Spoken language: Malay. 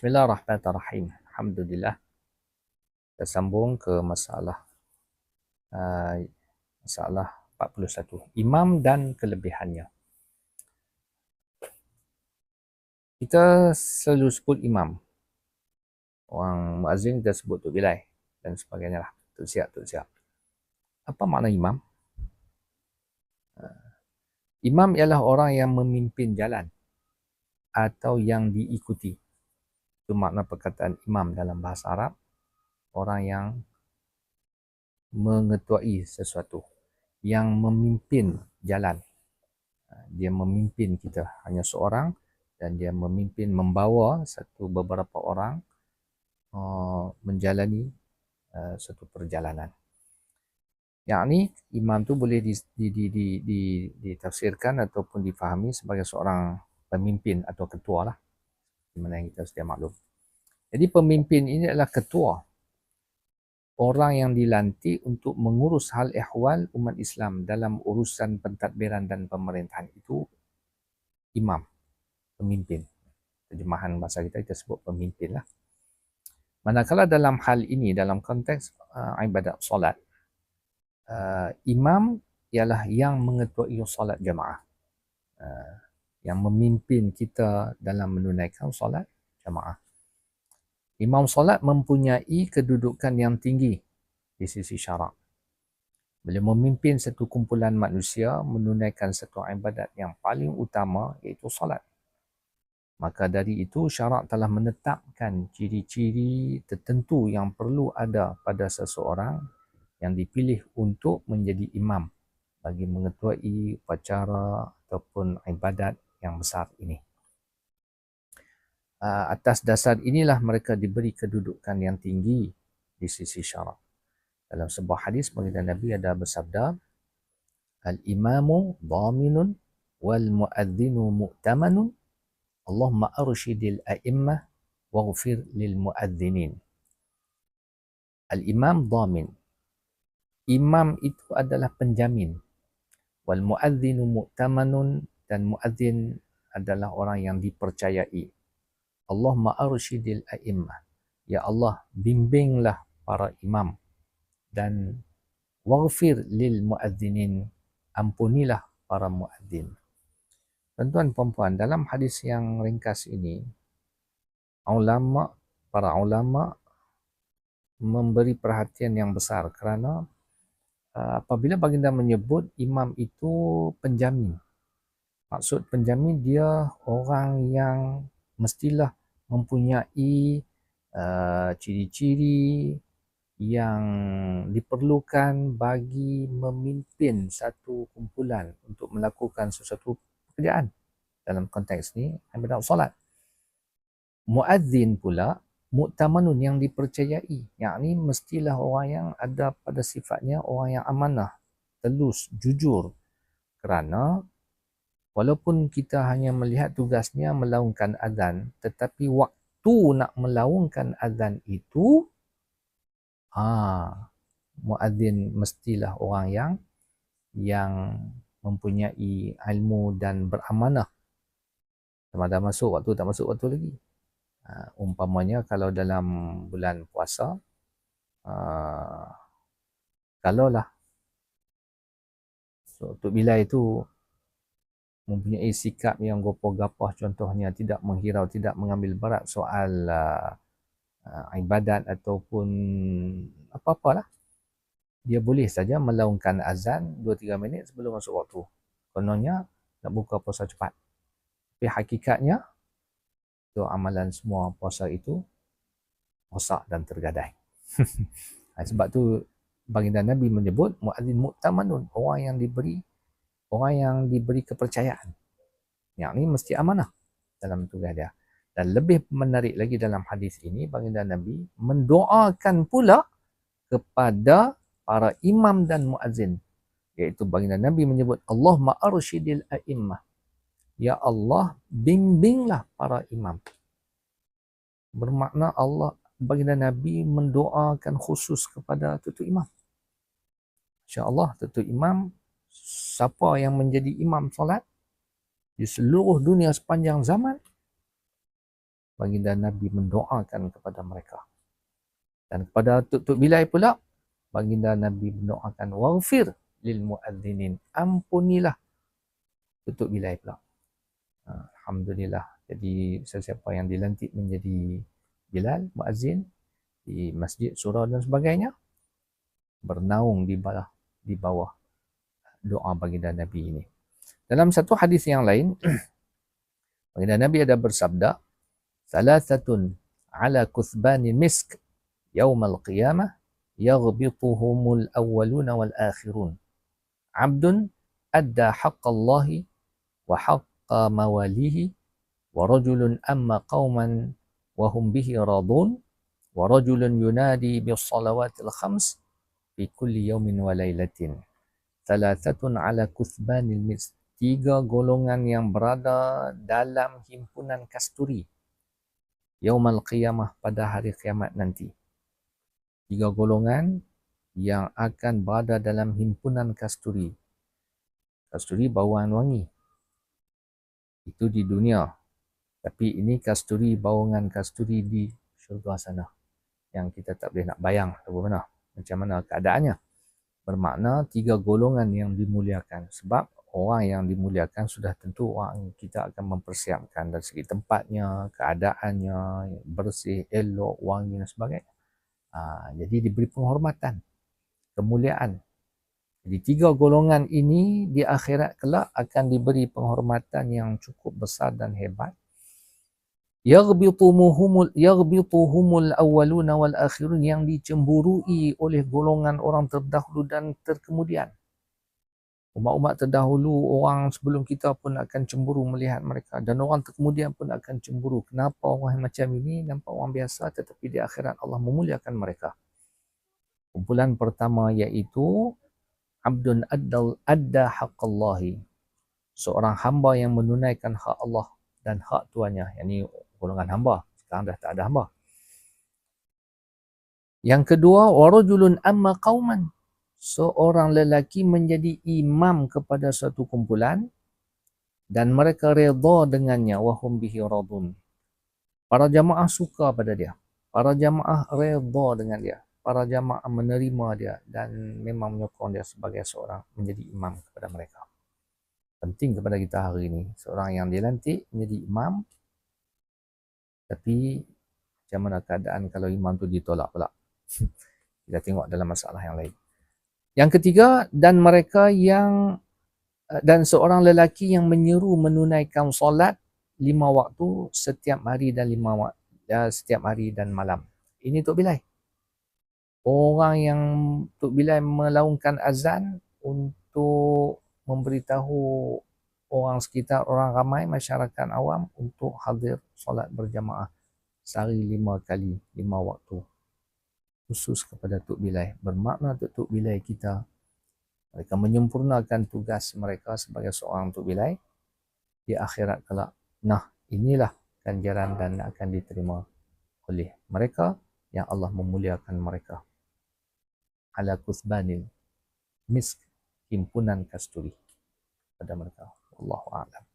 Bismillahirrahmanirrahim. Alhamdulillah. Kita sambung ke masalah uh, masalah 41. Imam dan kelebihannya. Kita selalu sebut imam. Orang muazzin kita sebut tu bilai dan sebagainya lah. Tu siap, tu siap. Apa makna imam? Uh, imam ialah orang yang memimpin jalan atau yang diikuti itu makna perkataan imam dalam bahasa Arab. Orang yang mengetuai sesuatu. Yang memimpin jalan. Ha, dia memimpin kita. Hanya seorang dan dia memimpin membawa satu beberapa orang uh, menjalani uh, satu perjalanan. Yang ini imam tu boleh di, di, di, di, di, ditafsirkan ataupun difahami sebagai seorang pemimpin atau ketua lah mana yang kita sedia maklum. Jadi pemimpin ini adalah ketua. Orang yang dilantik untuk mengurus hal ehwal umat Islam dalam urusan pentadbiran dan pemerintahan itu imam, pemimpin. Terjemahan bahasa kita kita sebut pemimpin lah. Manakala dalam hal ini, dalam konteks uh, ibadat solat, uh, imam ialah yang mengetuai solat jemaah. Uh, yang memimpin kita dalam menunaikan solat jemaah. Imam solat mempunyai kedudukan yang tinggi di sisi syarak. Beliau memimpin satu kumpulan manusia menunaikan satu ibadat yang paling utama iaitu solat. Maka dari itu syarak telah menetapkan ciri-ciri tertentu yang perlu ada pada seseorang yang dipilih untuk menjadi imam bagi mengetuai upacara ataupun ibadat yang besar ini. Uh, atas dasar inilah mereka diberi kedudukan yang tinggi di sisi syarak. Dalam sebuah hadis baginda Nabi ada bersabda, Al-imamu dhaminun wal muadzinu mu'tamanun Allahumma arshidil a'immah waghfir lil muadzinin. Al-imam dhamin. Imam itu adalah penjamin. Wal muadzinu mu'tamanun dan muadzin adalah orang yang dipercayai. Allah ma'arshidil a'immah. Ya Allah, bimbinglah para imam dan waghfir lil muadzinin. Ampunilah para muadzin. Tuan-tuan puan dalam hadis yang ringkas ini, ulama, para ulama memberi perhatian yang besar kerana uh, apabila baginda menyebut imam itu penjamin maksud penjamin dia orang yang mestilah mempunyai uh, ciri-ciri yang diperlukan bagi memimpin satu kumpulan untuk melakukan sesuatu pekerjaan. Dalam konteks ni ibadat solat. Muadzin pula muktamanun yang dipercayai. Yakni mestilah orang yang ada pada sifatnya orang yang amanah telus jujur. Kerana walaupun kita hanya melihat tugasnya melaungkan azan tetapi waktu nak melaungkan azan itu ha muadzin mestilah orang yang yang mempunyai ilmu dan beramanah. Sama ada masuk waktu tak masuk waktu lagi. Ha, umpamanya kalau dalam bulan puasa uh, kalaulah. So, untuk bila itu mempunyai sikap yang gopoh-gapah contohnya tidak menghirau tidak mengambil berat soal uh, uh, ibadat ataupun apa-apalah. Dia boleh saja melaungkan azan 2-3 minit sebelum masuk waktu. Kononnya nak buka puasa cepat. Tapi hakikatnya itu amalan semua puasa itu rosak dan tergadai. Sebab tu baginda Nabi menyebut muadzin mu'tamanun orang yang diberi orang yang diberi kepercayaan. Yang ini mesti amanah dalam tugas dia. Dan lebih menarik lagi dalam hadis ini, baginda Nabi mendoakan pula kepada para imam dan muazzin. Iaitu baginda Nabi menyebut, Allah ma'arshidil a'immah. Ya Allah, bimbinglah para imam. Bermakna Allah, baginda Nabi mendoakan khusus kepada tutu imam. InsyaAllah, tutu imam siapa yang menjadi imam solat di seluruh dunia sepanjang zaman baginda Nabi mendoakan kepada mereka. Dan kepada Tuk-Tuk Bilal pula, baginda Nabi mendoakan waghfir lil muadzinin. Ampunilah Tuk-Tuk Bilal pula. Ha, Alhamdulillah. Jadi sesiapa yang dilantik menjadi Bilal, muazzin di masjid, surau dan sebagainya, bernaung di bawah, di bawah doa baginda Nabi ini. Dalam satu hadis yang lain, baginda Nabi ada bersabda, Salasatun ala kuthbani misk yawmal qiyamah yaghbituhumul awwaluna wal akhirun. Abdun adda haqqallahi wa haqqa mawalihi wa rajulun amma qauman wa hum bihi radun wa rajulun yunadi bis salawatil khams fi kulli yawmin wa laylatin. Salasatun ala kuthbanil misk. Tiga golongan yang berada dalam himpunan kasturi yaumal qiyamah pada hari kiamat nanti. Tiga golongan yang akan berada dalam himpunan kasturi. Kasturi bauan wangi. Itu di dunia. Tapi ini kasturi, bawangan kasturi di syurga sana. Yang kita tak boleh nak bayang bagaimana. Macam mana keadaannya. Bermakna tiga golongan yang dimuliakan. Sebab orang yang dimuliakan sudah tentu orang kita akan mempersiapkan dari segi tempatnya, keadaannya, bersih, elok, wangi dan sebagainya. Ha, jadi diberi penghormatan, kemuliaan. Jadi tiga golongan ini di akhirat kelak akan diberi penghormatan yang cukup besar dan hebat. Yaghbituhumul yaghbituhumul awwaluna wal akhirun yang dicemburui oleh golongan orang terdahulu dan terkemudian. Umat-umat terdahulu, orang sebelum kita pun akan cemburu melihat mereka. Dan orang kemudian pun akan cemburu. Kenapa orang macam ini nampak orang biasa tetapi di akhirat Allah memuliakan mereka. Kumpulan pertama iaitu Abdun Addal Adda Haqqallahi. Seorang hamba yang menunaikan hak Allah dan hak tuannya. Yang ini golongan hamba. Sekarang dah tak ada hamba. Yang kedua, warajulun amma qauman seorang lelaki menjadi imam kepada suatu kumpulan dan mereka redha dengannya wahum bihi radun. Para jamaah suka pada dia. Para jamaah redha dengan dia. Para jamaah menerima dia dan memang menyokong dia sebagai seorang menjadi imam kepada mereka. Penting kepada kita hari ini. Seorang yang dilantik menjadi imam tapi macam mana keadaan kalau imam tu ditolak pula. kita tengok dalam masalah yang lain. Yang ketiga, dan mereka yang eh, dan seorang lelaki yang menyeru menunaikan solat lima waktu setiap hari dan lima waktu ya, setiap hari dan malam. Ini Tok Bilai. Orang yang Tok Bilai melaungkan azan untuk memberitahu orang sekitar, orang ramai, masyarakat awam untuk hadir solat berjamaah sehari lima kali, lima waktu khusus kepada Tuk Bilai. Bermakna Tuk, Tuk Bilai kita, mereka menyempurnakan tugas mereka sebagai seorang Tuk Bilai di akhirat kelak. Nah, inilah ganjaran dan akan diterima oleh mereka yang Allah memuliakan mereka. Ala kuthbanil misk himpunan kasturi pada mereka. Allahu a'lam.